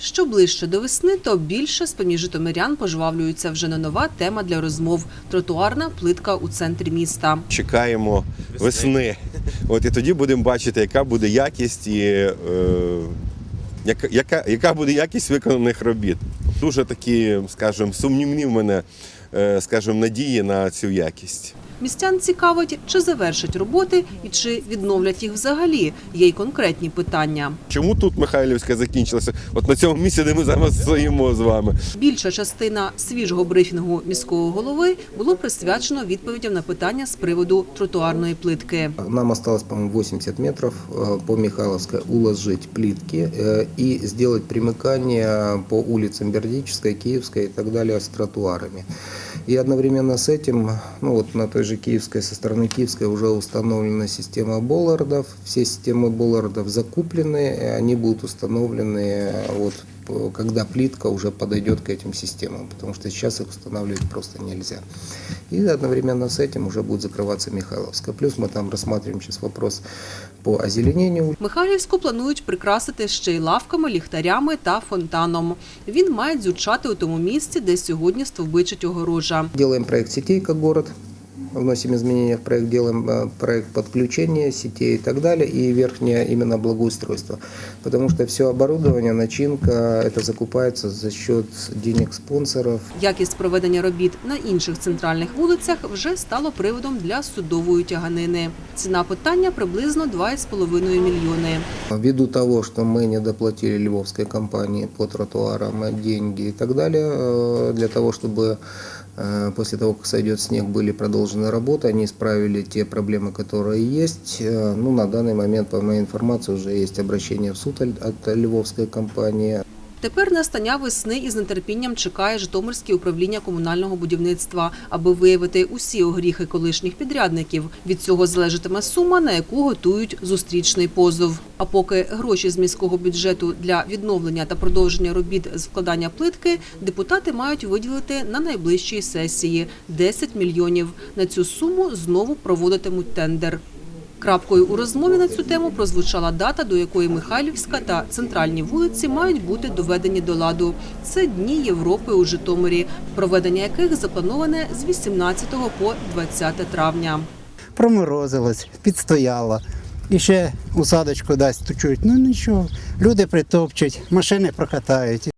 Що ближче до весни, то більше з-поміж житомирян пожвавлюється вже не нова тема для розмов – тротуарна плитка у центрі міста. чекаємо весни. От і тоді будемо бачити, яка буде якість і е, яка, яка, яка буде якість виконаних робіт. Дуже такі, скажімо, сумнівні в мене, е, скажімо, надії на цю якість. Містян цікавить, чи завершать роботи і чи відновлять їх взагалі. Є й конкретні питання. Чому тут Михайлівська закінчилася? От на цьому місці, де ми зараз стоїмо з вами. Більша частина свіжого брифінгу міського голови було присвячено відповідям на питання з приводу тротуарної плитки. Нам осталось, по-моему, 80 метров э, по Михайловской уложить плитки э, и сделать примыкание по улицам Бердической, Киевской и так далее с тротуарами. И одновременно с этим, ну вот на той же Киевской, со стороны Киевской уже установлена система боллардов. Все системы боллардов закуплены, они будут установлены э, вот когда плитка уже подойдет к этим системам, потому что сейчас их устанавливать просто нельзя. И одновременно с этим уже будет закрываться Михайловская. Плюс мы там рассматриваем сейчас вопрос по озеленению. Михайлівську планують прикрасити ще й лавками, ліхтарями та фонтаном. Він має дзючати у тому місці, де сьогодні стовбичить огорожа. Делаем проект сетей как город, вносим изменения в проект, делаем э, проект подключения сетей и так далее, и верхнее именно благоустройство. Потому что все оборудование, начинка, это закупается за счет денег спонсоров, Якість проведення робіт на інших центральних вулицях вже стало приводом для судової тяганини. Ціна питання приблизно 2,5 мільйони. Ввиду того, что мы не доплатили львовской компании по тротуарам э, деньги и так далее, э, для того, чтобы э, после того, как сойдет снег, были продолжены работы, они исправили те проблемы, которые есть. Э, Ну, на данный момент, по моей информации, уже есть обращение в суд от от львовской компании. Тепер настання весни із нетерпінням чекає Житомирське управління комунального будівництва, аби виявити усі огріхи колишніх підрядників. Від цього залежатиме сума, на яку готують зустрічний позов. А поки гроші з міського бюджету для відновлення та продовження робіт з вкладання плитки депутати мають виділити на найближчій сесії 10 мільйонів. На цю суму знову проводитимуть тендер. Крапкою у розмові на цю тему прозвучала дата, до якої Михайлівська та центральні вулиці мають бути доведені до ладу. Це Дні Європи у Житомирі, проведення яких заплановане з 18 по 20 травня. проморозилось, підстояло. І ще усадочку дасть чуть. Ну нічого, люди притопчуть, машини прокатають.